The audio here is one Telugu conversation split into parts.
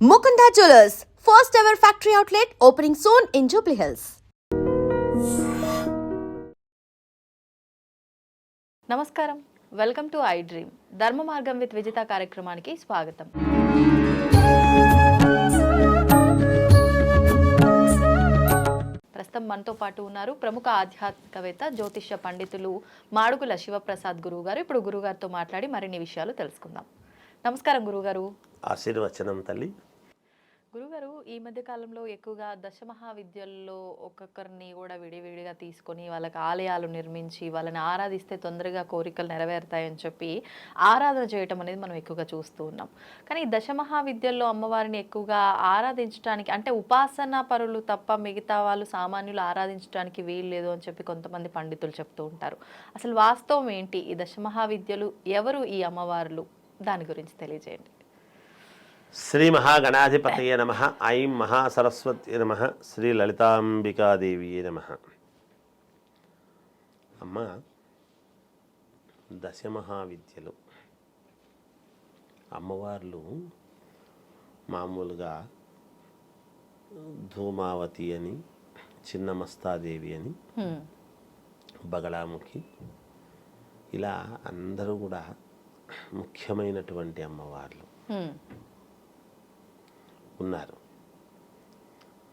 Mukunda Jewelers, first ever factory outlet opening soon in Jubilee Hills. నమస్కారం. Welcome to iDream Dharma Margam with Vijitha కార్యక్రమానికి స్వాగతం. ప్రస్తుతం మనతో పాటు ఉన్నారు ప్రముఖ ఆధ్యాత్మికవేత్త జ్యోతిష్య పండితులు మాడుగుల శివప్రసాద్ గురువు గారు ఇప్పుడు గురుగారితో మాట్లాడి మరిన్ని విషయాలు తెలుసుకుందాం. నమస్కారం గురుగారు ఆశీర్వచనం తల్లి. గురుగారు ఈ మధ్య కాలంలో ఎక్కువగా దశమహావిద్యల్లో ఒక్కొక్కరిని కూడా విడివిడిగా తీసుకొని వాళ్ళకి ఆలయాలు నిర్మించి వాళ్ళని ఆరాధిస్తే తొందరగా కోరికలు నెరవేరుతాయని చెప్పి ఆరాధన చేయటం అనేది మనం ఎక్కువగా చూస్తూ ఉన్నాం. కానీ ఈ దశమహావిద్యల్లో అమ్మవారిని ఎక్కువగా ఆరాధించడానికి అంటే ఉపాసన పరులు తప్ప మిగతా వాళ్ళు సామాన్యులు ఆరాధించడానికి వీలు లేదు అని చెప్పి కొంతమంది పండితులు చెప్తూ ఉంటారు. అసలు వాస్తవం ఏంటి? ఈ దశమహావిద్యలు ఎవరు ఈ అమ్మవార్లు? దాని గురించి తెలియజేయండి. శ్రీ మహాగణాధిపతయ నమ. ఐం మహాసరస్వతి నమ. శ్రీ లలితాంబికాదేవి నమ. అమ్మ దశమహావిద్యలు. అమ్మవార్లు మామూలుగా ధూమావతి అని చిన్నమస్తాదేవి అని. బగళాముఖి. ఇలా అందరూ కూడా ముఖ్యమైనటువంటి అమ్మవార్లు. ఉన్నారు.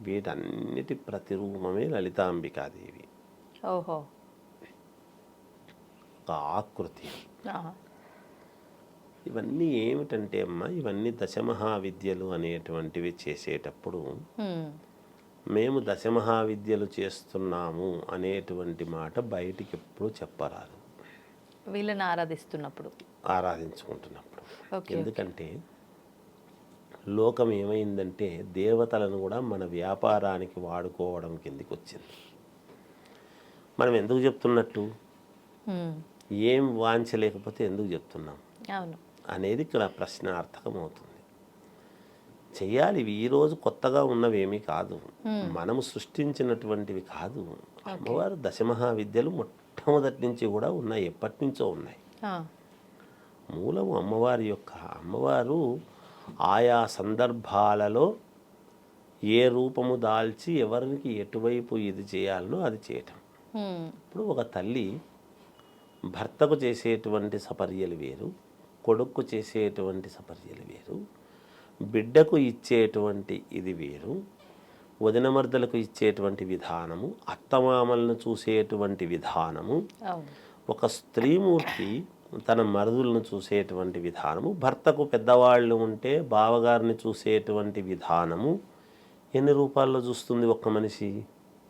వీటన్నిటి ప్రతిరూపమే లలితాంబికాదేవి. ఓహో. ఒక ఆకృతి. ఇవన్నీ ఏమిటంటే అమ్మ ఇవన్నీ దశమహావిద్యలు అనేటువంటివి చేసేటప్పుడు. మేము దశమహావిద్యలు చేస్తున్నాము అనేటువంటి మాట బయటికి ఎప్పుడు చెప్పరాదు. వీళ్ళని ఆరాధిస్తున్నప్పుడు. ఆరాధించుకుంటున్నప్పుడు. ఎందుకంటే లోకం ఏమైందంటే దేవతలను కూడా మన వ్యాపారానికి వాడుకోవడం కిందికి వచ్చింది. మనం ఎందుకు చెప్తున్నట్టు. ఏం వాంచలేకపోతే ఎందుకు చెప్తున్నాం? అనేది ఇక్కడ ప్రశ్నార్థకం అవుతుంది చెయ్యాలి ఇవి ఈరోజు కొత్తగా ఉన్నవేమీ కాదు. మనము సృష్టించినటువంటివి కాదు. అమ్మవారు దశమహావిద్యలు మొట్టమొదటి నుంచి కూడా ఉన్నాయి ఎప్పటి నుంచో ఉన్నాయి. మూలము అమ్మవారి యొక్క అమ్మవారు ఆయా సందర్భాలలో ఏ రూపము దాల్చి ఎవరికి ఎటువైపు ఇది చేయాలనో అది చేయటం. ఇప్పుడు ఒక తల్లి భర్తకు చేసేటువంటి సపర్యలు వేరు కొడుక్కు చేసేటువంటి సపర్యలు వేరు బిడ్డకు ఇచ్చేటువంటి ఇది వేరు వదినమర్దలకు ఇచ్చేటువంటి విధానము అత్తమామలను చూసేటువంటి విధానము. ఒక స్త్రీమూర్తి తన మరుదులను చూసేటువంటి విధానము భర్తకు పెద్దవాళ్ళు ఉంటే బావగారిని చూసేటువంటి విధానము ఎన్ని రూపాల్లో చూస్తుంది ఒక్క మనిషి?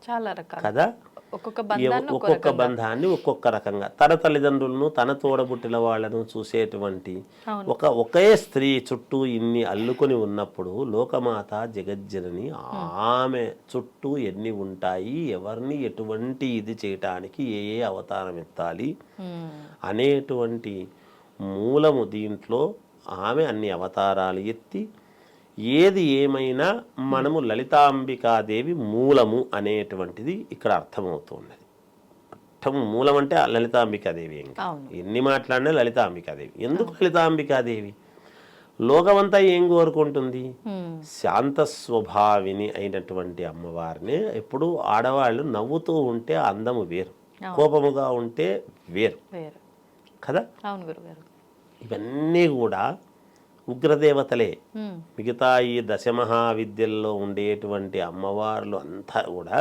చాలా రకాలు. కదా? ఒక్కొక్క బంధాన్ని ఒక్కొక్క రకంగా తన తల్లిదండ్రులను తన తోడబుట్టిన వాళ్ళను చూసేటువంటి. ఒక ఒకే స్త్రీ చుట్టూ ఇన్ని అల్లుకొని ఉన్నప్పుడు లోకమాత జగజ్జనని ఆమె చుట్టూ ఎన్ని ఉంటాయి ఎవరిని ఎటువంటి ఇది చేయటానికి ఏ ఏ అవతారం ఎత్తాలి. అనేటువంటి మూలము దీంట్లో ఆమె అన్ని అవతారాలు ఎత్తి ఏది ఏమైనా మనము లలితాంబికాదేవి మూలము అనేటువంటిది ఇక్కడ అర్థమవుతున్నది అర్థం మూలం అంటే లలితాంబికాదేవి ఇంకా. ఎన్ని మాట్లాడినా లలితాంబికాదేవి. ఎందుకు లలితాంబికాదేవి? లోకమంతా ఏం కోరుకుంటుంది. శాంత స్వభావిని అయినటువంటి అమ్మవారిని ఎప్పుడు ఆడవాళ్ళు నవ్వుతూ ఉంటే అందము వేరు. కోపముగా ఉంటే వేరు. కదా? ఇవన్నీ కూడా ఉగ్రదేవతలే. మిగతా ఈ దశమహావిద్యల్లో ఉండేటువంటి అమ్మవార్లు అంతా కూడా.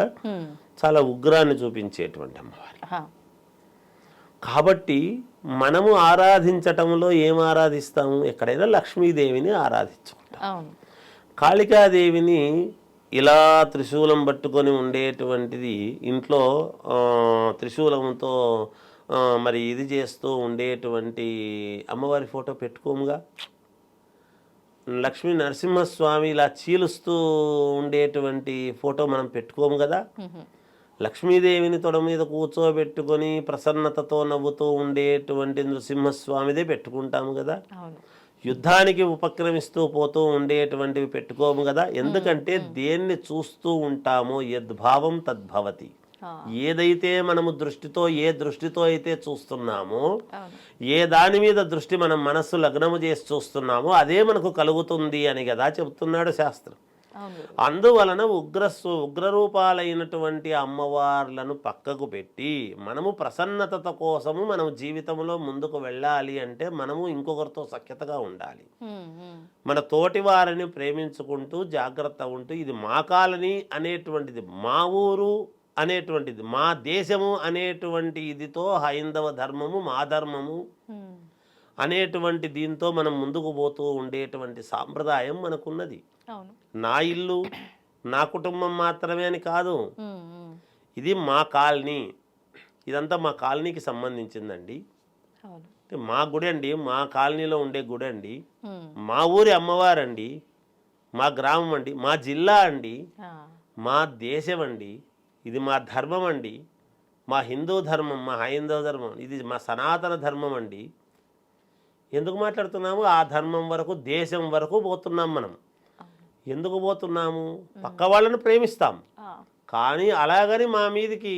చాలా ఉగ్రాన్ని చూపించేటువంటి అమ్మవారు. కాబట్టి మనము ఆరాధించటంలో ఏం ఆరాధిస్తాము ఎక్కడైనా లక్ష్మీదేవిని ఆరాధించుకుంటాం కాళికాదేవిని ఇలా త్రిశూలం పట్టుకొని ఉండేటువంటిది ఇంట్లో త్రిశూలంతో మరి ఇది చేస్తూ ఉండేటువంటి అమ్మవారి ఫోటో పెట్టుకోముగా లక్ష్మీ నరసింహస్వామి ఇలా చీలుస్తూ ఉండేటువంటి ఫోటో మనం పెట్టుకోము కదా. లక్ష్మీదేవిని తొడ మీద కూర్చోబెట్టుకొని ప్రసన్నతతో నవ్వుతూ ఉండేటువంటి నృసింహస్వామిదే పెట్టుకుంటాము కదా. యుద్ధానికి ఉపక్రమిస్తూ పోతూ ఉండేటువంటివి పెట్టుకోము కదా. ఎందుకంటే దేన్ని చూస్తూ ఉంటామో యద్భావం తద్భవతి. ఏదైతే మనము దృష్టితో ఏ దృష్టితో అయితే చూస్తున్నామో ఏ దాని మీద దృష్టి మనం మనస్సు లగ్నము చేసి చూస్తున్నామో అదే మనకు కలుగుతుంది అని కదా చెప్తున్నాడు శాస్త్రం. అందువలన ఉగ్ర ఉగ్రరూపాలైనటువంటి అమ్మవార్లను పక్కకు పెట్టి మనము ప్రసన్నతత కోసము మనం జీవితంలో ముందుకు వెళ్ళాలి అంటే మనము ఇంకొకరితో సఖ్యతగా ఉండాలి. మన తోటి వారిని ప్రేమించుకుంటూ జాగ్రత్త ఉంటూ ఇది మా కాలనీ అనేటువంటిది మా ఊరు అనేటువంటిది. మా దేశము అనేటువంటి ఇదితో హైందవ ధర్మము మా ధర్మము అనేటువంటి దీంతో మనం ముందుకు పోతూ ఉండేటువంటి సాంప్రదాయం మనకున్నది. నా ఇల్లు నా కుటుంబం మాత్రమే అని కాదు. ఇది మా కాలనీ. ఇదంతా మా కాలనీకి సంబంధించిందండి. మా గుడి అండి మా కాలనీలో ఉండే గుడి అండి. మా ఊరి అమ్మవారండి మా గ్రామం అండి మా జిల్లా అండి మా దేశం అండి. ఇది మా ధర్మం అండి. మా హిందూ ధర్మం మా హైందవ ధర్మం ఇది మా సనాతన ధర్మం అండి. ఎందుకు మాట్లాడుతున్నాము? ఆ ధర్మం వరకు దేశం వరకు పోతున్నాం మనం. ఎందుకు పోతున్నాము? పక్క వాళ్ళని ప్రేమిస్తాం. కానీ అలాగని మా మీదికి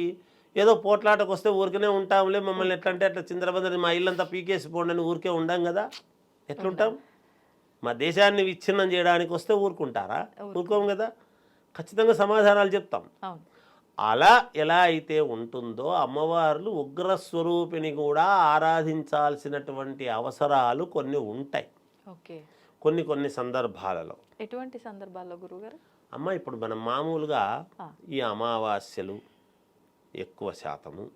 ఏదో పోట్లాటకు వస్తే ఊరికనే ఉంటాంలే మమ్మల్ని ఎట్లా అంటే అట్లా చిందరబందరి మా ఇల్లంతా పీకేసి పోండి అని ఊరికే ఉండం కదా. ఎట్లుంటాం? మా దేశాన్ని విచ్ఛిన్నం చేయడానికి వస్తే ఊరుకుంటారా? ఊరుకోం కదా. ఖచ్చితంగా సమాధానాలు చెప్తాం. అలా ఎలా అయితే ఉంటుందో అమ్మవార్లు ఉగ్ర స్వరూపిణి కూడా ఆరాధించాల్సినటువంటి అవసరాలు కొన్ని ఉంటాయి. ఓకే. కొన్ని కొన్ని సందర్భాలలో. ఎటువంటి సందర్భాల్లో గురుగారు అమ్మ ఇప్పుడు మనం మామూలుగా. ఈ అమావాస్యలు ఎక్కువ శాతము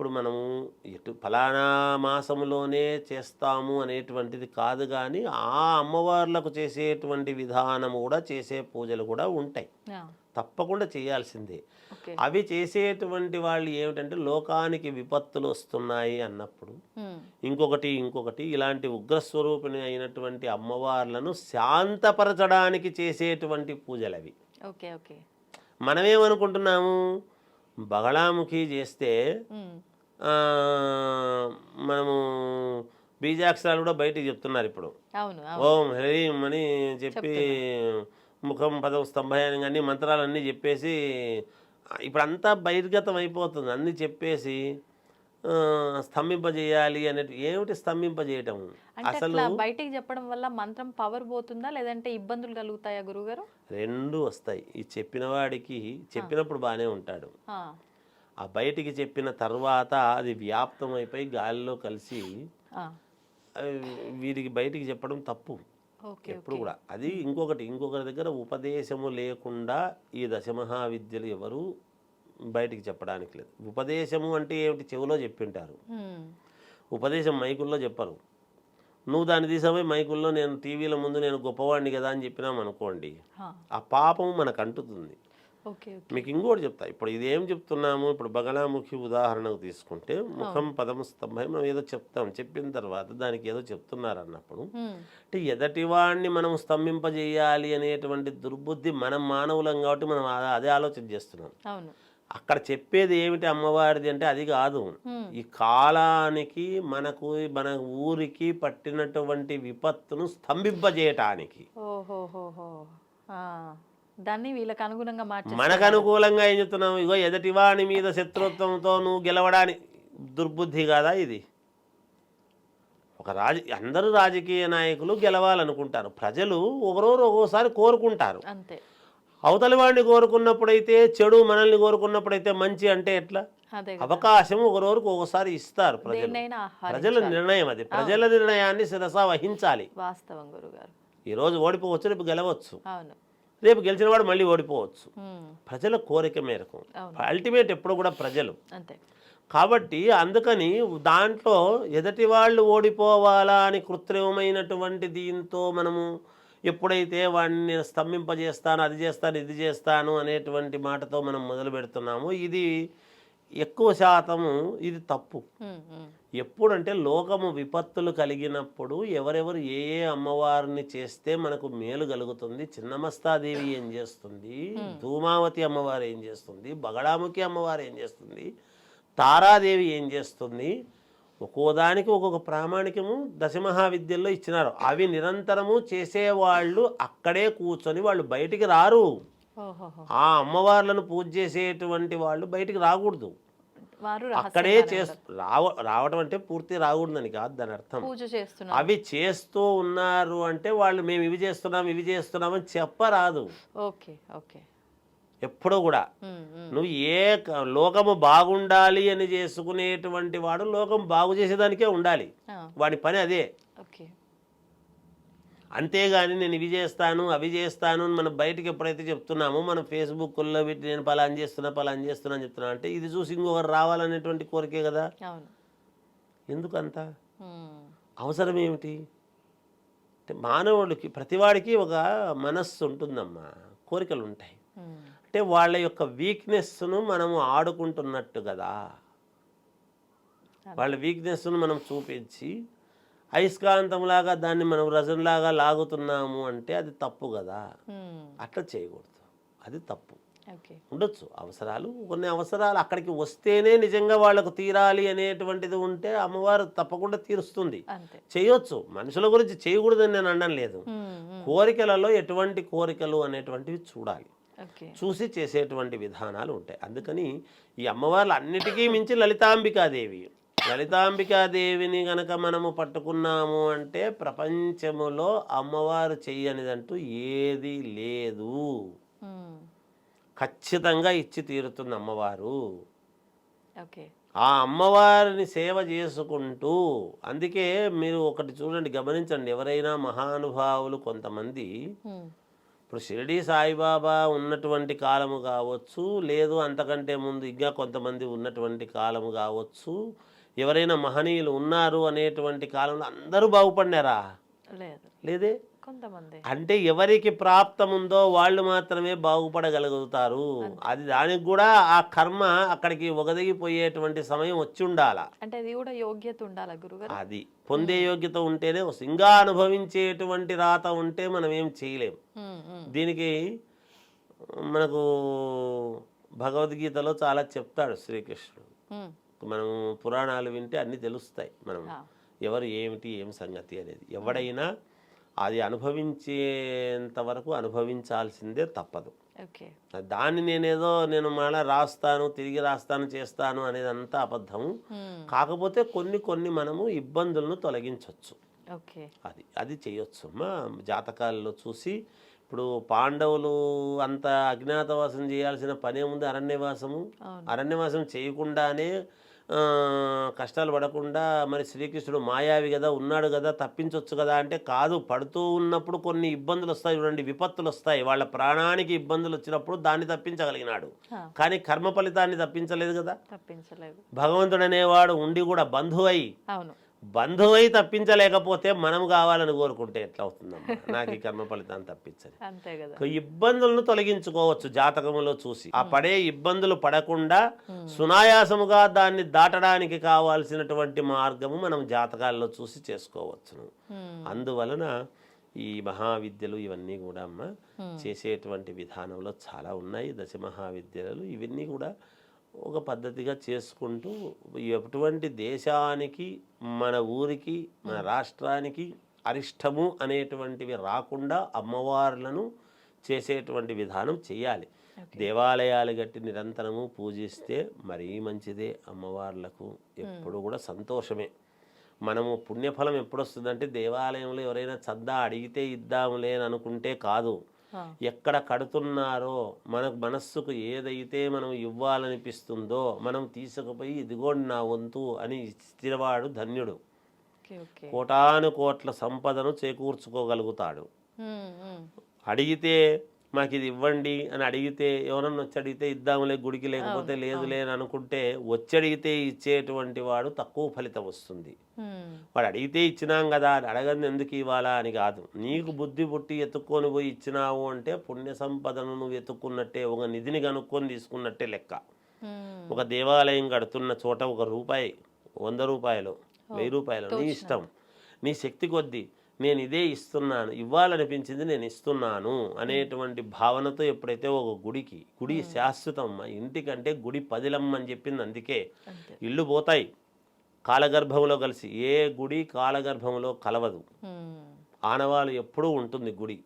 ఇప్పుడు మనము ఎటు ఫలానా మాసములోనే చేస్తాము అనేటువంటిది కాదు కానీ ఆ అమ్మవార్లకు చేసేటువంటి విధానము కూడా చేసే పూజలు కూడా ఉంటాయి. తప్పకుండా చేయాల్సిందే. అవి చేసేటువంటి వాళ్ళు ఏమిటంటే లోకానికి విపత్తులు వస్తున్నాయి అన్నప్పుడు ఇంకొకటి ఇంకొకటి ఇలాంటి ఉగ్రస్వరూపిణి అయినటువంటి అమ్మవార్లను శాంతపరచడానికి చేసేటువంటి పూజలు అవి. Okay okay. మనమేమనుకుంటున్నాము? బగళాముఖి చేస్తే మనము బీజాక్షరాలు కూడా బయటికి చెప్తున్నారు ఇప్పుడు. ఓం హ్రీం అని చెప్పి ముఖం పదం స్తంభాయని అన్ని మంత్రాలన్నీ చెప్పేసి ఇప్పుడు అంతా బహిర్గతం అయిపోతుంది. అన్నీ చెప్పేసి స్తంభింపజేయాలి అనేటి ఏమిటి స్తంభింపజేయటం? అసలు బయటికి చెప్పడం వల్ల మంత్రం పవర్ పోతుందా? లేదంటే ఇబ్బందులు కలుగుతాయా గురుగారు? రెండు వస్తాయి. ఈ చెప్పిన వాడికి చెప్పినప్పుడు బాగానే ఉంటాడు. ఆ, బయటికి చెప్పిన తర్వాత అది వ్యాప్తం అయిపోయి గాలిలో కలిసి వీరికి బయటికి చెప్పడం తప్పు. ఎప్పుడు కూడా. అది ఇంకొకటి ఇంకొకరి దగ్గర ఉపదేశము లేకుండా ఈ దశమహావిద్యలు ఎవరు బయటికి చెప్పడానికి లేదు. ఉపదేశము అంటే ఏమిటి చెవిలో చెప్పింటారు. ఉపదేశం మైకుల్లో చెప్పరు. నువ్వు దాన్ని తీసామై మైకుల్లో నేను టీవీల ముందు నేను గొప్పవాడిని కదా అని చెప్పినాం అనుకోండి ఆ, పాపం మనకు అంటుతుంది. మీకు ఇంకోటి చెప్తా. ఇప్పుడు ఇదేం చెప్తున్నాము? ఇప్పుడు బగలాముఖి ఉదాహరణకు తీసుకుంటే ముఖం పదము స్తంభం మనం ఏదో చెప్తాం. చెప్పిన తర్వాత దానికి ఏదో చెప్తున్నారు అన్నప్పుడు అంటే ఎదటివాడిని మనం స్తంభింపజేయాలి అనేటువంటి దుర్బుద్ధి మనం మానవులం కాబట్టి మనం అదే- ఆలోచన చేస్తున్నాం. అక్కడ చెప్పేది ఏమిటి అమ్మవారిది అంటే అది కాదు. ఈ కాలానికి మనకు మన ఊరికి పట్టినటువంటి విపత్తును స్తంభింపజేయటానికి. దాన్ని వీళ్ళకి అనుగుణంగా మార్చి మనకు అనుకూలంగా ఏం చెప్తున్నాం ఇగో ఎదటివాని మీద శత్రుత్వంతో నువ్వు గెలవడానికి దుర్బుద్ధి కాదా ఇది? ఒక రాజ అందరూ రాజకీయ నాయకులు గెలవాలనుకుంటారు. ప్రజలు ఒకరోజు ఒక్కోసారి కోరుకుంటారు. అంతే. అవతలి వాడిని కోరుకున్నప్పుడైతే చెడు మనల్ని కోరుకున్నప్పుడైతే మంచి అంటే ఎట్లా. అవకాశం ఒక రోజుకు ఒకసారి ఇస్తారు ప్రజలు. ప్రజల నిర్ణయం అది. ప్రజల నిర్ణయాన్ని శిరస వహించాలి. వాస్తవం గురుగారు. ఈరోజు ఓడిపోవచ్చు రేపు గెలవచ్చు. అవును. రేపు గెలిచిన వాడు మళ్ళీ ఓడిపోవచ్చు. ప్రజల కోరిక మేరకు. అల్టిమేట్ ఎప్పుడు కూడా ప్రజలు. కాబట్టి అందుకని దాంట్లో ఎదటి వాళ్ళు ఓడిపోవాలా అని కృత్రిమమైనటువంటి దీంతో మనము ఎప్పుడైతే వాడిని స్తంభింపజేస్తాను అది చేస్తాను ఇది చేస్తాను అనేటువంటి మాటతో మనం మొదలు పెడుతున్నాము ఇది ఎక్కువ శాతము ఇది తప్పు. ఎప్పుడంటే లోకము విపత్తులు కలిగినప్పుడు ఎవరెవరు ఏ ఏ అమ్మవారిని చేస్తే మనకు మేలు కలుగుతుంది చిన్నమస్తాదేవి ఏం చేస్తుంది ధూమావతి అమ్మవారు ఏం చేస్తుంది బగడాముఖి అమ్మవారు ఏం చేస్తుంది తారాదేవి ఏం చేస్తుంది ఒక్కోదానికి ఒక్కొక్క ప్రామాణికము దశమహావిద్యల్లో ఇచ్చినారు. అవి నిరంతరము చేసేవాళ్ళు అక్కడే కూర్చొని వాళ్ళు బయటికి రారు. ఆ అమ్మవార్లను పూజ చేసేటువంటి వాళ్ళు బయటికి రాకూడదు. వారు అక్కడే చేస్తూ రావ రావడం అంటే పూర్తి రాకూడదని కాదు దాని అర్థం. పూజ చేస్తున్నారు అవి చేస్తూ ఉన్నారు అంటే వాళ్ళు మేము ఇవి చేస్తున్నాం ఇవి చేస్తున్నామని చెప్పరాదు. Okay okay. ఎప్పుడూ కూడా. నువ్వు ఏ లోకము బాగుండాలి అని చేసుకునేటువంటి వాడు లోకం బాగు చేసేదానికే ఉండాలి. వాడి పని అదే. ఓకే. అంతేగాని నేను ఇవి చేస్తాను అవి చేస్తాను అని మనం బయటకు ఎప్పుడైతే చెప్తున్నామో మనం ఫేస్బుక్లో పెట్టి నేను పలాన్ చేస్తున్నా పలాన్ చేస్తున్నా అని చెప్తున్నా అంటే ఇది చూసి ఇంకొకరు రావాలనేటువంటి కోరికే కదా. ఎందుకంత? అవసరం ఏమిటి అంటే మానవుడికి ప్రతివాడికి ఒక మనస్సు ఉంటుందమ్మా కోరికలు ఉంటాయి అంటే వాళ్ళ యొక్క వీక్నెస్ను మనము ఆడుకుంటున్నట్టు కదా. వాళ్ళ వీక్నెస్ను మనం చూపించి అయస్కాంతంలాగా దాన్ని మనం రజంలాగా లాగుతున్నాము అంటే అది తప్పు కదా. ఉమ్, అట్లా చేయకూడదు. అది తప్పు. ఉండొచ్చు. అవసరాలు కొన్ని అవసరాలు అక్కడికి వస్తేనే నిజంగా వాళ్ళకు తీరాలి అనేటువంటిది ఉంటే అమ్మవారు తప్పకుండా తీరుస్తుంది. చేయొచ్చు. మనుషుల గురించి చేయకూడదని నేను అనడం లేదు. ఉమ్, ఉమ్, కోరికలలో ఎటువంటి కోరికలు అనేటువంటివి చూడాలి. చూసి చేసేటువంటి విధానాలు ఉంటాయి. అందుకని ఈ అమ్మవార్లు అన్నిటికీ మించి లలితాంబికాదేవి. లలితాంబికాదేవిని గనక మనము పట్టుకున్నాము అంటే ప్రపంచములో అమ్మవారు చెయ్యనిదంటూ ఏది లేదు. ఖచ్చితంగా ఇచ్చి తీరుతుంది అమ్మవారు. ఆ అమ్మవారిని సేవ చేసుకుంటూ అందుకే మీరు ఒకటి చూడండి గమనించండి ఎవరైనా మహానుభావులు కొంతమంది ఇప్పుడు షిరిడి సాయిబాబా ఉన్నటువంటి కాలము కావచ్చు లేదు అంతకంటే ముందు ఇంకా కొంతమంది ఉన్నటువంటి కాలము కావచ్చు ఎవరైనా మహనీయులు ఉన్నారు అనేటువంటి కాలంలో అందరూ బాగుపడినారా? లేదు. లేదే? కొంతమంది. అంటే ఎవరికి ప్రాప్తం ఉందో వాళ్ళు మాత్రమే బాగుపడగలుగుతారు. అది దానికి కూడా ఆ కర్మ అక్కడికి ఒగదిగిపోయేటువంటి సమయం వచ్చి ఉండాల అంటే అది కూడా యోగ్యత ఉండాలా గురుగారు? అది. పొందే యోగ్యత ఉంటేనే ఇంకా అనుభవించేటువంటి రాత ఉంటే మనం ఏం చేయలేం. దీనికి మనకు భగవద్గీతలో చాలా చెప్తాడు శ్రీకృష్ణుడు. మనం పురాణాలు వింటే అన్నీ తెలుస్తాయి మనం ఎవరు ఏమిటి ఏం సంగతి అనేది. ఎవడైనా అది అనుభవించేంత వరకు అనుభవించాల్సిందే తప్పదు. దాన్ని నేనేదో నేను మళ్ళీ రాస్తాను తిరిగి రాస్తాను చేస్తాను అనేదంతా అబద్ధం ఉమ్, కాకపోతే కొన్ని కొన్ని మనము ఇబ్బందులను తొలగించవచ్చు అది అది చేయొచ్చు. అమ్మా జాతకాల్లో చూసి ఇప్పుడు పాండవులు అంత అజ్ఞాతవాసం చేయాల్సిన పనే ఉంది అరణ్యవాసము. అరణ్యవాసం చేయకుండానే కష్టాలు పడకుండా మరి శ్రీకృష్ణుడు మాయావి కదా ఉన్నాడు కదా తప్పించవచ్చు కదా అంటే కాదు. పడుతూ ఉన్నప్పుడు కొన్ని ఇబ్బందులు వస్తాయి చూడండి. విపత్తులు వస్తాయి. వాళ్ళ ప్రాణానికి ఇబ్బందులు వచ్చినప్పుడు దాన్ని తప్పించగలిగినాడు. కానీ కర్మ ఫలితాన్ని తప్పించలేదు కదా. భగవంతుడు అనేవాడు ఉండి కూడా బంధువై బంధువై తప్పించలేకపోతే మనం కావాలని కోరుకుంటే ఎట్లా అవుతుందమ్మా? నాకు ఈ కర్మ ఫలితాన్ని తప్పించని. ఇబ్బందులను తొలగించుకోవచ్చు జాతకములో చూసి. ఆ పడే ఇబ్బందులు పడకుండా సునాయాసముగా దాన్ని దాటడానికి కావాల్సినటువంటి మార్గము మనం జాతకాల్లో చూసి చేసుకోవచ్చును. అందువలన ఈ మహావిద్యలు ఇవన్నీ కూడా అమ్మ చేసేటువంటి విధానంలో చాలా ఉన్నాయి. దశ మహావిద్యలు ఇవన్నీ కూడా ఒక పద్ధతిగా చేసుకుంటూ ఎటువంటి దేశానికి మన ఊరికి మన రాష్ట్రానికి అరిష్టము అనేటువంటివి రాకుండా అమ్మవార్లను చేసేటువంటి విధానం చేయాలి. దేవాలయాలు గట్టి నిరంతరము పూజిస్తే మరీ మంచిదే అమ్మవార్లకు. ఎప్పుడు కూడా సంతోషమే. మనము పుణ్యఫలం ఎప్పుడు వస్తుందంటే దేవాలయంలో ఎవరైనా చందా అడిగితే ఇద్దాములే అని అనుకుంటే కాదు. ఎక్కడ కడుతున్నారో మనకు మనస్సుకు ఏదైతే మనం ఇవ్వాలనిపిస్తుందో మనం తీసుకుపోయి ఇదిగోండి నా వంతు అని ఇచ్చినవాడు ధన్యుడు. కోటాను కోట్ల సంపదను చేకూర్చుకోగలుగుతాడు. అడిగితే మాకు ఇది ఇవ్వండి అని అడిగితే ఎవరన్నా వచ్చి అడిగితే ఇద్దాములే గుడికి లేకపోతే లేదులే అని అనుకుంటే వచ్చి అడిగితే ఇచ్చేటువంటి వాడు తక్కువ ఫలితం వస్తుంది. వాడు అడిగితే ఇచ్చినాం కదా అని అడగని ఎందుకు ఇవ్వాలా అని కాదు. నీకు బుద్ధి పుట్టి ఎత్తుక్కొని పోయి ఇచ్చినావు అంటే పుణ్య సంపదను నువ్వు ఎత్తుక్కున్నట్టే ఒక నిధిని కనుక్కొని తీసుకున్నట్టే లెక్క. ఒక దేవాలయం కడుతున్న చోట ఒక రూపాయి వంద రూపాయలు వెయ్యి రూపాయలు నీ ఇష్టం. నీ శక్తి కొద్దీ నేను ఇదే ఇస్తున్నాను ఇవ్వాలనిపించింది నేను ఇస్తున్నాను అనేటువంటి భావనతో ఎప్పుడైతే ఒక గుడికి గుడి శాశ్వతం అమ్మా ఇంటికంటే గుడి పదిలమ్మ అని చెప్పింది అందుకే ఇళ్ళు పోతాయి. కాలగర్భంలో కలిసి ఏ గుడి కాలగర్భంలో కలవదు. ఆనవాలు ఎప్పుడూ ఉంటుంది గుడి.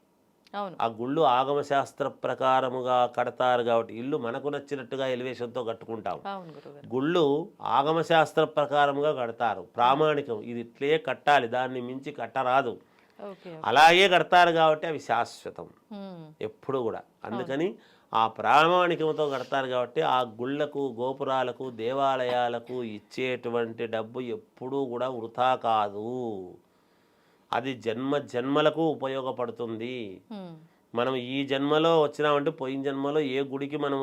ఆ గుళ్ళు ఆగమ శాస్త్ర ప్రకారముగా కడతారు కాబట్టి ఇల్లు మనకు నచ్చినట్టుగా ఎలివేషన్తో కట్టుకుంటాం గుళ్ళు ఆగమ శాస్త్ర ప్రకారముగా కడతారు. ప్రామాణికం ఇది ఇట్లే కట్టాలి దాన్ని మించి కట్టరాదు. అలాగే కడతారు కాబట్టి అవి శాశ్వతం. ఎప్పుడు కూడా. అందుకని ఆ ప్రామాణికంతో కడతారు కాబట్టి ఆ గుళ్ళకు గోపురాలకు దేవాలయాలకు ఇచ్చేటువంటి డబ్బు ఎప్పుడూ కూడా వృధా కాదు. అది జన్మ జన్మలకు ఉపయోగపడుతుంది. మనం ఈ జన్మలో వచ్చినామంటే పోయిన జన్మలో ఏ గుడికి మనం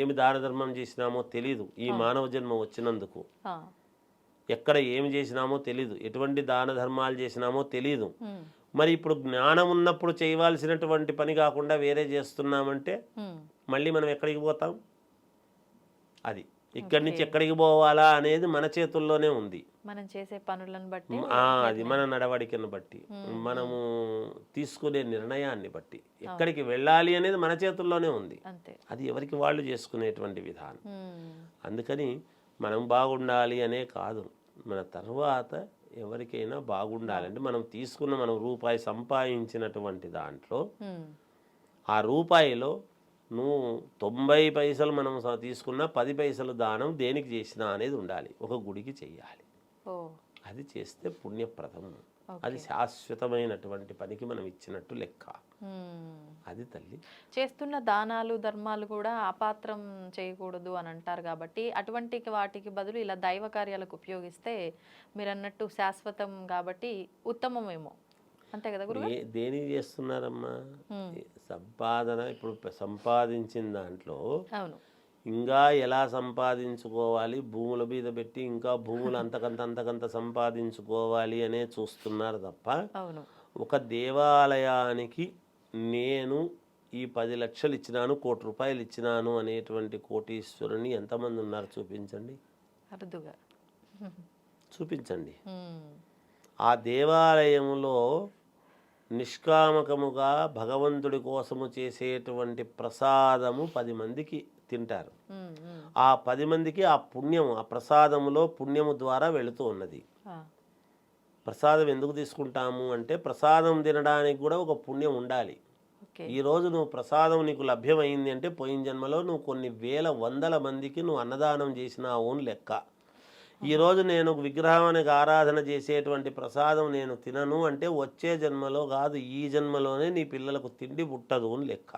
ఏమి దాన ధర్మం చేసినామో తెలీదు. ఈ మానవ జన్మ వచ్చినందుకు. ఎక్కడ ఏమి చేసినామో తెలీదు. ఎటువంటి దాన ధర్మాలు చేసినామో తెలీదు. మరి ఇప్పుడు జ్ఞానం ఉన్నప్పుడు చేయవలసినటువంటి పని కాకుండా వేరే చేస్తున్నామంటే మళ్ళీ మనం ఎక్కడికి పోతాం? అది. ఇక్కడి నుంచి ఎక్కడికి పోవాలా అనేది మన చేతుల్లోనే ఉంది. మనం చేసే పనులను బట్టి అది మన నడవడికను బట్టి మనము తీసుకునే నిర్ణయాన్ని బట్టి ఎక్కడికి వెళ్ళాలి అనేది మన చేతుల్లోనే ఉంది. అది ఎవరికి వాళ్ళు చేసుకునేటువంటి విధానం. అందుకని మనం బాగుండాలి అనే కాదు. మన తర్వాత ఎవరికైనా బాగుండాలంటే మనం తీసుకున్న మనం రూపాయి సంపాదించినటువంటి దాంట్లో ఆ రూపాయిలో నువ్వు తొంభై పైసలు మనం స- తీసుకున్న పది పైసలు దానం దేనికి చేసినా అనేది ఉండాలి. ఒక గుడికి చెయ్యాలి అది చేస్తే పుణ్యప్రదం. అది శాశ్వతమైనటువంటి పనికి మనం ఇచ్చినట్టు లెక్క. అది తల్లి. చేస్తున్న దానాలు ధర్మాలు కూడా అపాత్రం చేయకూడదు అని అంటారు కాబట్టి అటువంటి వాటికి బదులు ఇలా దైవ కార్యాలకు ఉపయోగిస్తే మీరు అన్నట్టు శాశ్వతం కాబట్టి ఉత్తమమేమో. అంతే కదా దేనికి చేస్తున్నారమ్మా? సంపాదన ఇప్పుడు సంపాదించిన దాంట్లో అవును. ఇంకా ఎలా సంపాదించుకోవాలి? భూముల మీద పెట్టి ఇంకా భూములు అంతకంత అంతకంత సంపాదించుకోవాలి అనే చూస్తున్నారు తప్ప అవును. ఒక దేవాలయానికి నేను ఈ పది లక్షలు ఇచ్చినాను కోటి రూపాయలు ఇచ్చినాను అనేటువంటి కోటీశ్వరుని ఎంతమంది ఉన్నారు చూపించండి? చూపించండి. ఆ దేవాలయంలో నిష్కామకముగా భగవంతుడి కోసము చేసేటువంటి ప్రసాదము పది మందికి తింటారు. ఆ పది మందికి ఆ పుణ్యము ఆ ప్రసాదములో పుణ్యము ద్వారా వెళుతూ ఉన్నది. ప్రసాదం ఎందుకు తీసుకుంటాము అంటే ప్రసాదం తినడానికి కూడా ఒక పుణ్యం ఉండాలి. ఓకే. ఈ రోజు నువ్వు ప్రసాదం నీకు లభ్యమైంది అంటే పోయిన జన్మలో నువ్వు కొన్ని వేల వందల మందికి నువ్వు అన్నదానం చేసినావు అని లెక్క. ఈరోజు నేను విగ్రహానికి ఆరాధన చేసేటువంటి ప్రసాదం నేను తినను అంటే వచ్చే జన్మలో కాదు ఈ జన్మలోనే నీ పిల్లలకు తిండి పుట్టదు అని లెక్క.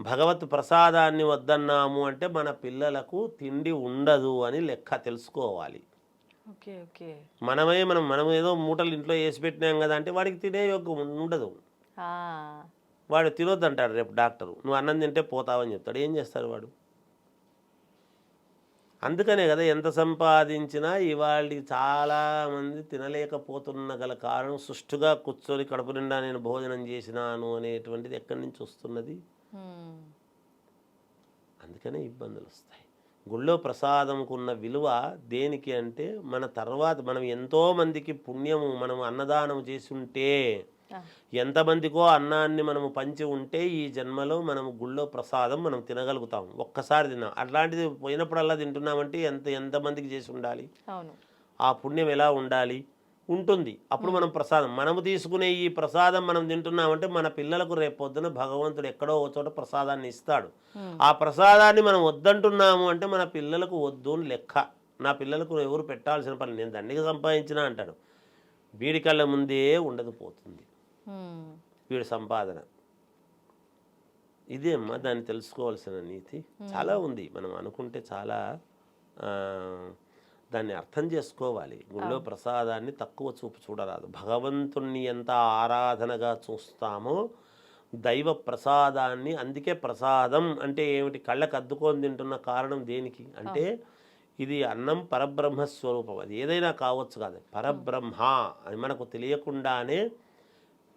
భగవత్ ప్రసాదాన్ని వద్దన్నాము అంటే మన పిల్లలకు తిండి ఉండదు అని లెక్క తెలుసుకోవాలి. మనమే మనం మనం ఏదో మూటలు ఇంట్లో వేసి పెట్టినాం కదా అంటే వాడికి తినే యోగ్యం ఉండదు. వాడు తినొద్దు అంటాడు రేపు డాక్టరు. నువ్వు అన్నం తింటే పోతావని చెప్తాడు. ఏం చేస్తాడు వాడు? అందుకనే కదా ఎంత సంపాదించినా ఇవాళ చాలా మంది తినలేకపోతున్న గల కారణం సుష్టుగా కూర్చొని కడుపు నిండా నేను భోజనం చేసినాను అనేటువంటిది ఎక్కడి నుంచి వస్తున్నది? అందుకనే ఇబ్బందులు వస్తాయి. గుళ్ళో ప్రసాదంకున్న విలువ దేనికి అంటే మన తర్వాత మనం ఎంతో మందికి పుణ్యము మనం అన్నదానం చేసి ఉంటే ఎంతమందికో అన్నాన్ని మనము పంచి ఉంటే ఈ జన్మలో మనము గుళ్ళో ప్రసాదం మనం తినగలుగుతాం. ఒక్కసారి తిన్నాం. అట్లాంటిది పోయినప్పుడల్లా తింటున్నామంటే ఎంత ఎంతమందికి చేసి ఉండాలి? ఆ పుణ్యం ఎలా ఉండాలి? ఉంటుంది. అప్పుడు మనం ప్రసాదం. మనము తీసుకునే ఈ ప్రసాదం మనం తింటున్నామంటే మన పిల్లలకు రేపు పొద్దున భగవంతుడు ఎక్కడో ఒక చోట ప్రసాదాన్ని ఇస్తాడు. ఆ ప్రసాదాన్ని మనం వద్దంటున్నాము అంటే మన పిల్లలకు వద్దు అని లెక్క. నా పిల్లలకు ఎవరు పెట్టాల్సిన పని? నేను దండిగా సంపాదించినా అంటాడు. వీడి కళ్ళ ముందే ఉండదు పోతుంది. వీడి సంపాదన. ఇదే అమ్మా దాన్ని తెలుసుకోవాల్సిన నీతి? చాలా ఉంది. మనం అనుకుంటే చాలా దాన్ని అర్థం చేసుకోవాలి. గుళ్ళో ప్రసాదాన్ని తక్కువ చూపు చూడరాదు. భగవంతుణ్ణి ఎంత ఆరాధనగా చూస్తామో దైవ ప్రసాదాన్ని అందుకే ప్రసాదం అంటే ఏమిటి? కళ్ళకు అద్దుకొని తింటున్న కారణం దేనికి? అంటే ఇది అన్నం పరబ్రహ్మ స్వరూపం అది ఏదైనా కావచ్చు కాదు. పరబ్రహ్మ అని మనకు తెలియకుండానే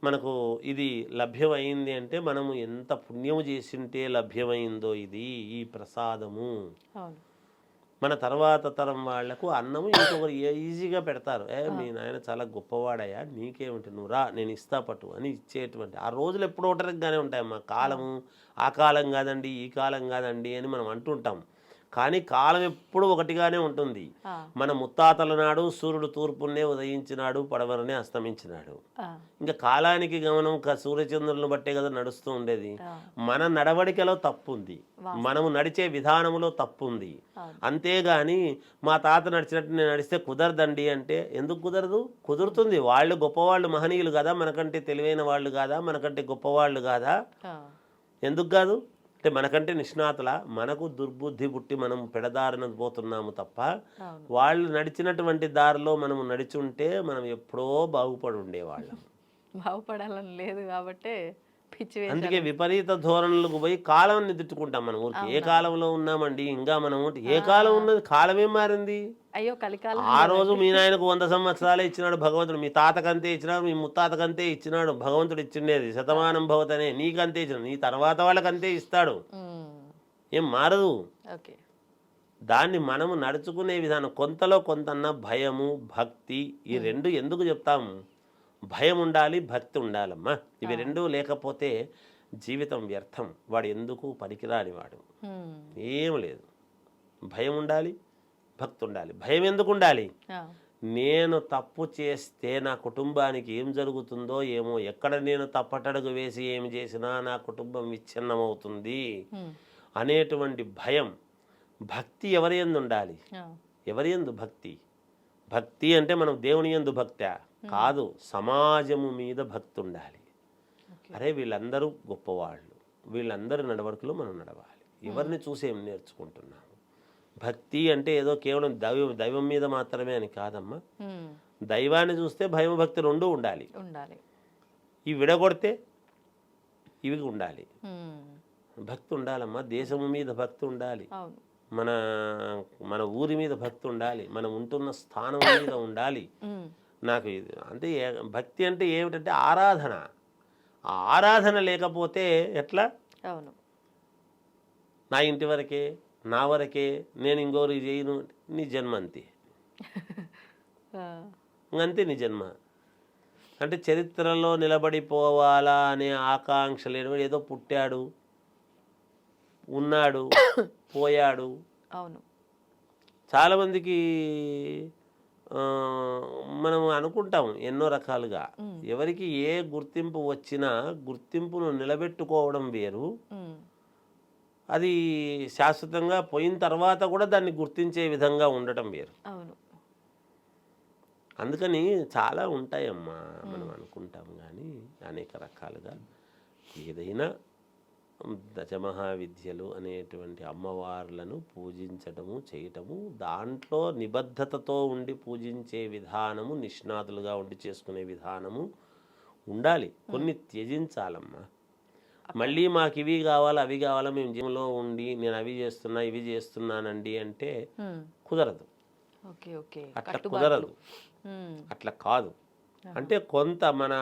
మనకు ఇది లభ్యమైంది అంటే మనము ఎంత పుణ్యము చేసింటే లభ్యమైందో ఇది ఈ ప్రసాదము. మన తర్వాత తరం వాళ్ళకు అన్నము ఇంకొకరు ఈజీగా పెడతారు. ఏ మీ నాయన చాలా గొప్పవాడయ్యా నీకేమిటి నువ్వు రా నేను ఇస్తా పట్టు అని ఇచ్చేటువంటి. ఆ రోజులు ఎప్పుడో ఒకటిగానే ఉంటాయి మా కాలము ఆ కాలం కాదండి ఈ కాలం కాదండి అని మనం అంటుంటాం. కానీ కాలం ఎప్పుడు ఒకటిగానే ఉంటుంది. మన ముత్తాతల నాడు సూర్యుడు తూర్పునే ఉదయించినాడు పడవరనే అస్తమించినాడు. ఇంకా కాలానికి గమనం సూర్యచంద్రులను బట్టే కదా నడుస్తూ ఉండేది. మన నడవడికలో తప్పు ఉంది మనము నడిచే విధానంలో తప్పు ఉంది అవును. అంతేగాని మా తాత నడిచినట్టు నేను నడిస్తే కుదరదండి అంటే ఎందుకు కుదరదు? కుదురుతుంది. వాళ్ళు గొప్పవాళ్ళు మహనీయులు కదా మనకంటే తెలివైన వాళ్ళు కాదా మనకంటే గొప్పవాళ్ళు కాదా? ఎందుకు కాదు? అంటే మనకంటే నిష్ణాతుల మనకు దుర్బుద్ధి పుట్టి మనం పెడదారిన పోతున్నాము తప్ప వాళ్ళు నడిచినటువంటి దారిలో మనము నడిచుంటే మనం ఎప్పుడో బాగుపడి ఉండేవాళ్ళం బాగుపడాలని లేదు కాబట్టే. అందుకే విపరీత ధోరణులకు పోయి కాలాన్ని తిట్టుకుంటాం మనం ఊరికి. ఏ కాలంలో ఉన్నామండి? ఇంకా మనం ఏ కాలం ఉన్నది? కాలం ఏం మారింది. అయ్యో కలికాలం ఆ రోజు మీ నాయనకు వంద సంవత్సరాలే ఇచ్చినాడు భగవంతుడు. మీ తాతకంతే ఇచ్చినాడు మీ ముత్తాతకంతే ఇచ్చినాడు. భగవంతుడు ఇచ్చిండేది. శతమానం భవతనే. నీకంతే ఇచ్చినాడు. నీ తర్వాత వాళ్ళకంతే ఇస్తాడు. ఏం మారదు. దాన్ని మనము నడుచుకునే విధానం. కొంతలో కొంతన్న భయము భక్తి ఈ రెండు ఎందుకు చెప్తాము? భయం ఉండాలి భక్తి ఉండాలమ్మా. ఇవి రెండు లేకపోతే జీవితం వ్యర్థం. వాడు ఎందుకు పనికిరాని వాడు? ఏం లేదు. భయం ఉండాలి భక్తి ఉండాలి భయం ఎందుకు ఉండాలి నేను తప్పు చేస్తే నా కుటుంబానికి ఏం జరుగుతుందో ఏమో ఎక్కడ నేను తప్పటడుగు వేసి ఏమి చేసినా నా కుటుంబం విచ్ఛిన్నమవుతుంది అనేటువంటి భయం. భక్తి ఎవరి ఎందు ఉండాలి ఎవరి ఎందు భక్తి? భక్తి అంటే మనం దేవుని ఎందు భక్త. కాదు సమాజము మీద భక్తి ఉండాలి. అరే వీళ్ళందరూ గొప్పవాళ్ళు. వీళ్ళందరి నడవడికలో మనం నడవాలి. ఎవరిని చూసి ఏం నేర్చుకుంటున్నాము? భక్తి అంటే ఏదో కేవలం దైవం దైవం మీద మాత్రమే అని కాదమ్మా. ఉమ్, దైవాన్ని చూస్తే భయం భక్తి రెండూ ఉండాలి. ఉండాలి. ఇవి విడగొడితే ఇవి ఉండాలి. భక్తి ఉండాలమ్మా. దేశము మీద భక్తి ఉండాలి. మన మన ఊరి మీద భక్తి ఉండాలి. మనం ఉంటున్న స్థానం మీద ఉండాలి. నాకు ఇది అంటే భక్తి అంటే ఏమిటంటే ఆరాధన. ఆ ఆరాధన లేకపోతే ఎట్లా? అవును. నా ఇంటి వరకే నా వరకే నేను ఇంకోరు చేయను నీ జన్మ అంతే. అంతే నీ జన్మ. అంటే చరిత్రలో నిలబడిపోవాలా అనే ఆకాంక్ష లేనివాడు ఏదో పుట్టాడు ఉన్నాడు పోయాడు. అవును. చాలామందికి మనం అనుకుంటాం ఎన్నో రకాలుగా. ఎవరికి ఏ గుర్తింపు వచ్చినా గుర్తింపును నిలబెట్టుకోవడం వేరు. అది శాశ్వతంగా పోయిన తర్వాత కూడా దాన్ని గుర్తించే విధంగా ఉండటం వేరు. అందుకని చాలా ఉంటాయమ్మా మనం అనుకుంటాం కానీ అనేక రకాలుగా. ఏదైనా దశమహావిద్యలు అనేటువంటి అమ్మవార్లను పూజించటము చేయటము దాంట్లో నిబద్ధతతో ఉండి పూజించే విధానము నిష్ణాతులుగా ఉండి చేసుకునే విధానము ఉండాలి. కొన్ని త్యజించాలమ్మా. మళ్ళీ మాకు ఇవి కావాలి అవి కావాలా మేము జీవంలో ఉండి నేను అవి చేస్తున్నా ఇవి చేస్తున్నానండి అంటే కుదరదు. Okay okay. అట్లా కుదరదు. అట్లా కాదు. అంటే కొంత మన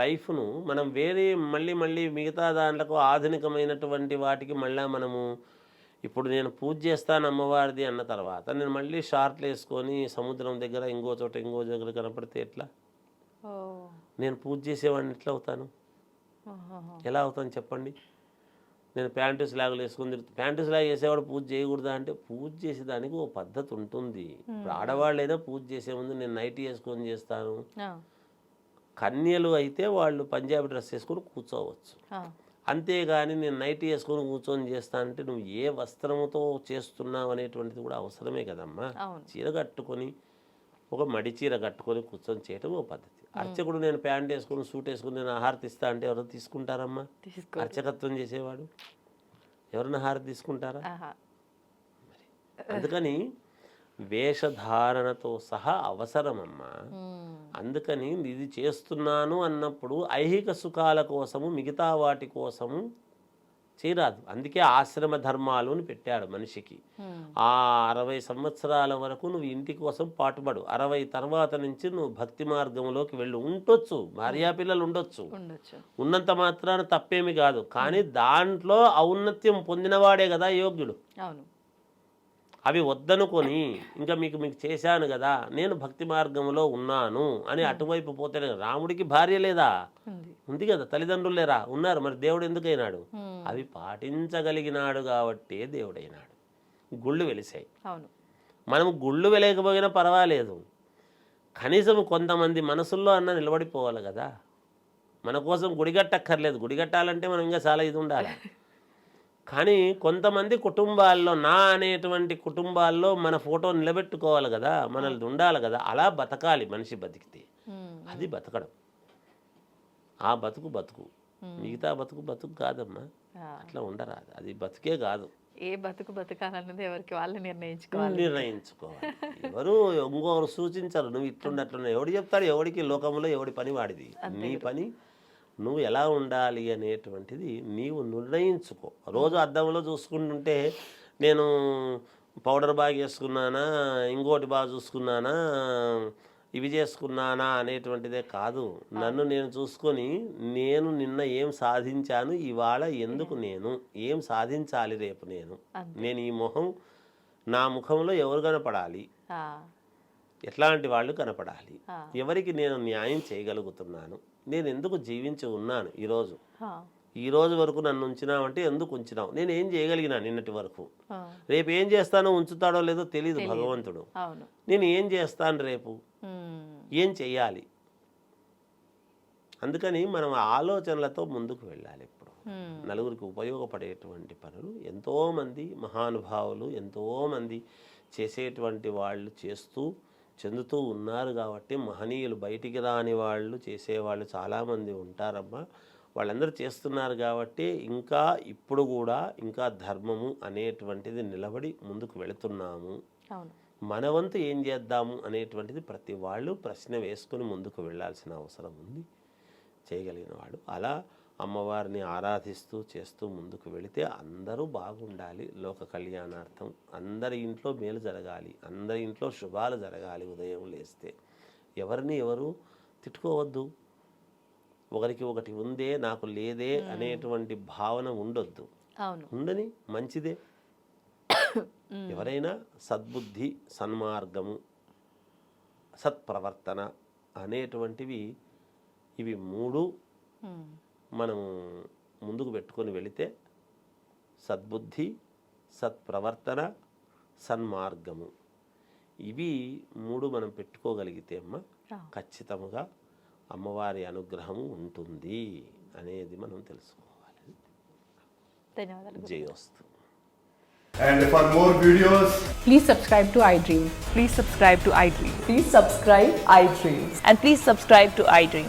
లైఫ్ను మనం వేరే మళ్ళీ మళ్ళీ మిగతా దాంట్లో ఆధునికమైనటువంటి వాటికి మళ్ళీ మనము ఇప్పుడు నేను పూజ చేస్తాను అమ్మవారిది అన్న తర్వాత నేను మళ్ళీ షార్ట్లు వేసుకొని సముద్రం దగ్గర ఇంకో చోట ఇంకో దగ్గర కనపడితే ఎట్లా? నేను పూజ చేసేవాడిని ఎట్లా అవుతాను. ఎలా అవుతాను చెప్పండి? నేను ప్యాంటు స్లాగులు వేసుకుని తిరుగుతా ప్యాంటు స్లాగ్ వేసేవాడు పూజ చేయకూడదా అంటే పూజ చేసేదానికి ఓ పద్ధతి ఉంటుంది. ఇప్పుడు ఆడవాళ్ళైనా పూజ చేసే ముందు నేను నైటీ వేసుకొని చేస్తాను. కన్యలు అయితే వాళ్ళు పంజాబీ డ్రెస్ వేసుకొని కూర్చోవచ్చు. అంతేగాని నేను నైటీ వేసుకొని కూర్చొని చేస్తా అంటే నువ్వు ఏ వస్త్రముతో చేస్తున్నావు అనేటువంటిది కూడా అవసరమే కదమ్మా. చీర కట్టుకొని ఒక మడి చీర కట్టుకొని కూర్చొని చేయటం ఓ పద్ధతి. అర్చకుడు నేను ప్యాంట్ వేసుకొని సూట్ వేసుకొని నేను హారతి ఇస్తా అంటే ఎవరు తీసుకుంటారమ్మా? తీసుకో అర్చకత్వం చేసేవాడు? ఎవరైనా హారతి తీసుకుంటారా. అందుకని వేషధారణతో సహా అవసరమమ్మా. అందుకని ఇది చేస్తున్నాను అన్నప్పుడు ఐహిక సుఖాల కోసము మిగతా వాటి కోసము చేయరాదు. అందుకే ఆశ్రమ ధర్మాలు అని పెట్టాడు మనిషికి. ఆ అరవై సంవత్సరాల వరకు నువ్వు ఇంటి కోసం పాటుపడు. అరవై తర్వాత నుంచి నువ్వు భక్తి మార్గంలోకి వెళ్ళి. ఉండొచ్చు. భార్యాపిల్లలు ఉండొచ్చు. ఉండొచ్చు. ఉన్నంత మాత్రాన తప్పేమి కాదు. కానీ దాంట్లో ఔన్నత్యం పొందినవాడే కదా యోగ్యుడు. అవును. అవి వద్దనుకొని ఇంకా మీకు మీకు చేశాను కదా నేను భక్తి మార్గంలో ఉన్నాను అని అటువైపు పోతే రాముడికి భార్య లేదా? ఉంది. కదా తల్లిదండ్రులు లేరా? ఉన్నారు. మరి దేవుడు ఎందుకైనాడు అవి పాటించగలిగినాడు కాబట్టే దేవుడైనాడు గుళ్ళు వెలిసాయి. మనం గుళ్ళు వెలేకపోయినా పర్వాలేదు. కనీసం కొంతమంది మనసుల్లో అన్న నిలబడిపోవాలి కదా. మన కోసం గుడి కట్టక్కర్లేదు గుడి కట్టాలంటే మనం ఇంకా చాలా ఇది ఉండాలి. కానీ కొంతమంది కుటుంబాల్లో నా అనేటువంటి కుటుంబాల్లో మన ఫోటో నిలబెట్టుకోవాలి కదా మనది ఉండాలి కదా అలా బతకాలి మనిషి బతికితే. అది బతకడం. ఆ బతుకు బతుకు. మిగతా బతుకు బతుకు కాదమ్మా. అట్లా ఉండరాదు. అది బతుకే కాదు. ఏ బతుకు బతకాలన్నది ఎవరికి వాళ్ళు నిర్ణయించుకోవాలి. నిర్ణయించుకోవాలి. ఎవరు ఇంకొకరు సూచించరు. నువ్వు ఇట్లుండట్లున్నా ఎవడు చెప్తాడు? ఎవడికి లోకంలో ఎవడి పని వాడిది? నీ పని నువ్వు ఎలా ఉండాలి అనేటువంటిది నీవు నిర్ణయించుకో. రోజు అద్దంలో చూసుకుంటుంటే నేను పౌడర్ బాగా వేసుకున్నానా ఇంకోటి బాగా చూసుకున్నానా ఇవి చేసుకున్నానా అనేటువంటిదే కాదు. నన్ను నేను చూసుకొని నేను నిన్న ఏం సాధించాను ఇవాళ ఎందుకు నేను ఏం సాధించాలి రేపు నేను? నేను ఈ మొహం నా ముఖంలో ఎవరు కనపడాలి? ఎట్లాంటి వాళ్ళు కనపడాలి. ఎవరికి నేను న్యాయం చేయగలుగుతున్నాను? నేను ఎందుకు జీవించి ఉన్నాను ఈరోజు? ఈ రోజు వరకు నన్ను ఉంచినావంటే ఎందుకు ఉంచినావు? నేను ఏం చేయగలిగినా నిన్నటి వరకు. రేపు ఏం చేస్తానో ఉంచుతాడో లేదో తెలియదు భగవంతుడు. నేను ఏం చేస్తాను రేపు? ఏం చెయ్యాలి? అందుకని మనం ఆలోచనలతో ముందుకు వెళ్ళాలి ఎప్పుడు ఉమ్, నలుగురికి ఉపయోగపడేటువంటి పనులు ఎంతోమంది మహానుభావులు ఎంతోమంది చేసేటువంటి వాళ్ళు చేస్తూ చెందుతూ ఉన్నారు కాబట్టి మహనీయులు బయటికి రాని వాళ్ళు చేసేవాళ్ళు చాలామంది ఉంటారమ్మా. వాళ్ళందరూ చేస్తున్నారు కాబట్టి ఇంకా ఇప్పుడు కూడా ఇంకా ధర్మము అనేటువంటిది నిలబడి ముందుకు వెళుతున్నాము. మన వంతు ఏం చేద్దాము అనేటువంటిది ప్రతి వాళ్ళు ప్రశ్న వేసుకుని ముందుకు వెళ్ళాల్సిన అవసరం ఉంది. చేయగలిగిన వాడు అలా అమ్మవారిని ఆరాధిస్తూ చేస్తూ ముందుకు వెళితే అందరూ బాగుండాలి. లోక కళ్యాణార్థం అందరి ఇంట్లో మేలు జరగాలి. అందరి ఇంట్లో శుభాలు జరగాలి ఉదయం లేస్తే. ఎవరిని ఎవరు తిట్టుకోవద్దు. ఒకరికి ఒకటి ఉందే నాకు లేదే అనేటువంటి భావన ఉండొద్దు. ఉండని మంచిదే. ఎవరైనా సద్బుద్ధి సన్మార్గము సత్ప్రవర్తన అనేటువంటివి ఇవి మూడు మనం ముందుకు పెట్టుకొని వెళితే సద్బుద్ధి సత్ప్రవర్తన సన్మార్గము ఇవి మూడు మనం పెట్టుకోగలిగితే అమ్మ. ఖచ్చితముగా అమ్మవారి అనుగ్రహము ఉంటుంది అనేది మనం తెలుసుకోవాలి ధన్యవాదాలు జయోస్తు And for more videos, Please subscribe to iDream. Please subscribe to iDream. Please subscribe iDream. And please subscribe to iDream.